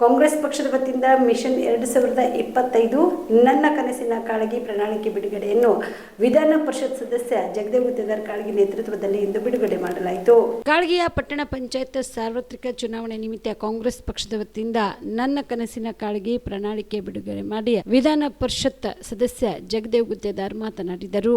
ಕಾಂಗ್ರೆಸ್ ಪಕ್ಷದ ವತಿಯಿಂದ ಮಿಷನ್ ಎರಡು ಸಾವಿರದ ಇಪ್ಪತ್ತೈದು ನನ್ನ ಕನಸಿನ ಕಾಳಗಿ ಪ್ರಣಾಳಿಕೆ ಬಿಡುಗಡೆಯನ್ನು ವಿಧಾನ ಪರಿಷತ್ ಸದಸ್ಯ ಜಗದೇವ್ ಗುತ್ತೇದಾರ್ ಕಾಳಗಿ ನೇತೃತ್ವದಲ್ಲಿ ಇಂದು ಬಿಡುಗಡೆ ಮಾಡಲಾಯಿತು. ಕಾಳಗಿಯ ಪಟ್ಟಣ ಪಂಚಾಯತ್ ಸಾರ್ವತ್ರಿಕ ಚುನಾವಣೆ ನಿಮಿತ್ತ ಕಾಂಗ್ರೆಸ್ ಪಕ್ಷದ ವತಿಯಿಂದ ನನ್ನ ಕನಸಿನ ಕಾಳಗಿ ಪ್ರಣಾಳಿಕೆ ಬಿಡುಗಡೆ ಮಾಡಿ ವಿಧಾನ ಪರಿಷತ್ ಸದಸ್ಯ ಜಗದೇವ್ ಗುತ್ತೇದಾರ್ ಮಾತನಾಡಿದರು.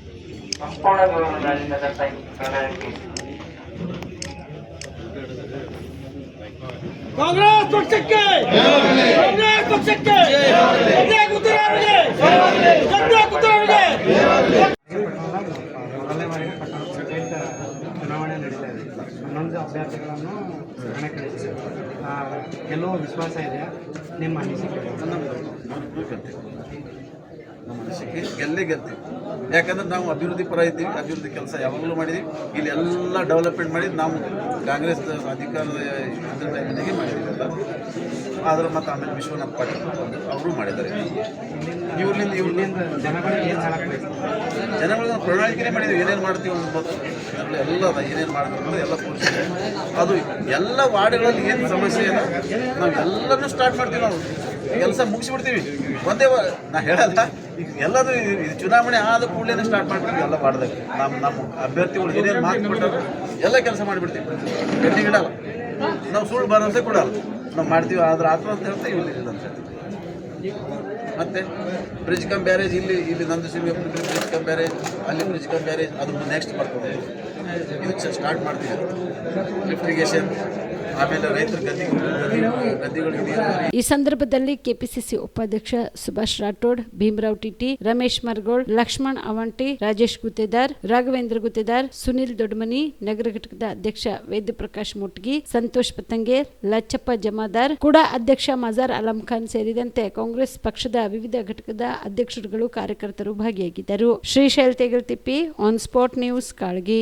ಸಂಪೂರ್ಣ ದತ್ತ ಪ್ರಣಾಳಿಕೆ ಕಾಂಗ್ರೆಸ್ ಪಕ್ಷಕ್ಕೆ! ಕಾಂಗ್ರೆಸ್ ಪಕ್ಷಕ್ಕೆ ಚುನಾವಣೆ ನಡೀತಾ ಇದೆ. ಹನ್ನೊಂದು ಅಭ್ಯರ್ಥಿಗಳನ್ನು ಕಣಕ್ಕಿಳಿಸಿದೆ ಆ, ಗೆಲ್ಲುವ ವಿಶ್ವಾಸ ಇದೆ ನಿಮ್ಮ ಅನಿಸಿಕೆ. ನಮ್ಮ ಅನಿಸಿಕೆ ಗೆಲ್ಲೇ ಗೆಲ್ತೀವಿ. ಯಾಕಂದ್ರೆ ನಾವು ಅಭಿವೃದ್ಧಿ ಪರ ಇದ್ದೀವಿ, ಅಭಿವೃದ್ಧಿ ಕೆಲಸ ಯಾವಾಗಲೂ ಮಾಡಿದ್ದೀವಿ ಇಲ್ಲಿ ಎಲ್ಲ ಡೆವಲಪ್ಮೆಂಟ್ ಮಾಡಿದ್ದು ನಾವು ಕಾಂಗ್ರೆಸ್ ಅಧಿಕಾರದ ಟೈಮಿನಾಗೆ ಮಾಡಿದ್ದೀವಿ ಆದ್ರೆ ಮತ್ತು ಆಮೇಲೆ ವಿಶ್ವನಾಥ್ ಪಾಟೀಲ್ ಅವರು ಮಾಡಿದ್ದಾರೆ. ಇವ್ರಿಂದ ಇವ್ರಿಂದ ಜನಗಳಿಗೆ ಮಾಡಿದ್ವಿ ಪ್ರಣಾಳಿಕೆನೇ ಮಾಡಿದ್ದೀವಿ ಏನೇನು ಮಾಡ್ತೀವಿ ಅನ್ಬೋದು ಎಲ್ಲ ಏನೇನು ಮಾಡ್ತೀವಿ ಎಲ್ಲ ಅದು ಎಲ್ಲ ವಾರ್ಡ್ಗಳಲ್ಲಿ ಏನು ಸಮಸ್ಯೆ ಏನೋ ನಾವು ಎಲ್ಲನೂ ಸ್ಟಾರ್ಟ್ ಮಾಡ್ತೀವಿ ನಾವು. ಕೆಲಸ ಮುಗಿಸ್ಬಿಡ್ತೀವಿ. ಒಂದೇ ನಾ ಹೇಳಲ್ಲ. ಎಲ್ಲದು ಇದು ಚುನಾವಣೆ ಆದ ಕೂಡಲೇ ಸ್ಟಾರ್ಟ್ ಮಾಡ್ತೀವಿ ಎಲ್ಲ ಮಾಡಿದಾಗ ನಮ್ಮ ನಮ್ಮ ಅಭ್ಯರ್ಥಿಗಳು ಏನೇನು ಮಾತು ಎಲ್ಲ ಕೆಲಸ ಮಾಡಿಬಿಡ್ತೀವಿ. ಗಟ್ಟಿ ಇಡಲ್ಲ ನಾವು ಸುಳ್ಳು ಭರವಸೆ ಕೊಡಲ್ಲ. ನಾವು ಮಾಡ್ತೀವಿ, ಆದ್ರೆ ಆತು ಅಂತ ಇಲ್ಲಿ ಇಲ್ಲ ಅಂತ ಮತ್ತೆ ಬ್ರಿಜ್ ಕಮ್ ಬ್ಯಾರೇಜ್ ಇಲ್ಲಿ ಇಲ್ಲಿ ನಂದು ಸಿಂಗ ಬ್ರಿಡ್ಜ್ ಕಮ್ ಬ್ಯಾರೇಜ್ ಅಲ್ಲಿ ಬ್ರಿಜ್ ಕಮ್ ಬ್ಯಾರೇಜ್ ಅದು ನೆಕ್ಸ್ಟ್ ಬರ್ತದೆ ಇದು ಸ್ಟಾರ್ಟ್ ಮಾಡ್ತೀವಿ. ಈ ಸಂದರ್ಭದಲ್ಲಿ ಕೆಪಿಸಿಸಿ ಉಪಾಧ್ಯಕ್ಷ ಸುಭಾಷ್ ರಾಠೋಡ್, ಭೀಮರಾವ್ ಟಿಟಿ, ರಮೇಶ್ ಮರಗೋಳ್, ಲಕ್ಷ್ಮಣ್ ಅವಂಟಿ, ರಾಜೇಶ್ ಗುತ್ತೇದಾರ್, ರಾಘವೇಂದ್ರ ಗುತ್ತೇದಾರ್, ಸುನಿಲ್ ದೊಡ್ಮನಿ, ನಗರ ಘಟಕದ ಅಧ್ಯಕ್ಷ ವೇದ ಪ್ರಕಾಶ್ ಮುಟ್ಗಿ, ಸಂತೋಷ್ ಪತಂಗೆ, ಲಚ್ಚಪ್ಪ ಜಮಾದಾರ್, ಕೂಡ ಅಧ್ಯಕ್ಷ ಮಜಾರ್ ಅಲಂ ಖಾನ್ ಸೇರಿದಂತೆ ಕಾಂಗ್ರೆಸ್ ಪಕ್ಷದ ವಿವಿಧ ಘಟಕದ ಅಧ್ಯಕ್ಷರುಗಳು ಕಾರ್ಯಕರ್ತರು ಭಾಗಿಯಾಗಿದ್ದರು. Shrishail Tippi on spot news Kalagi.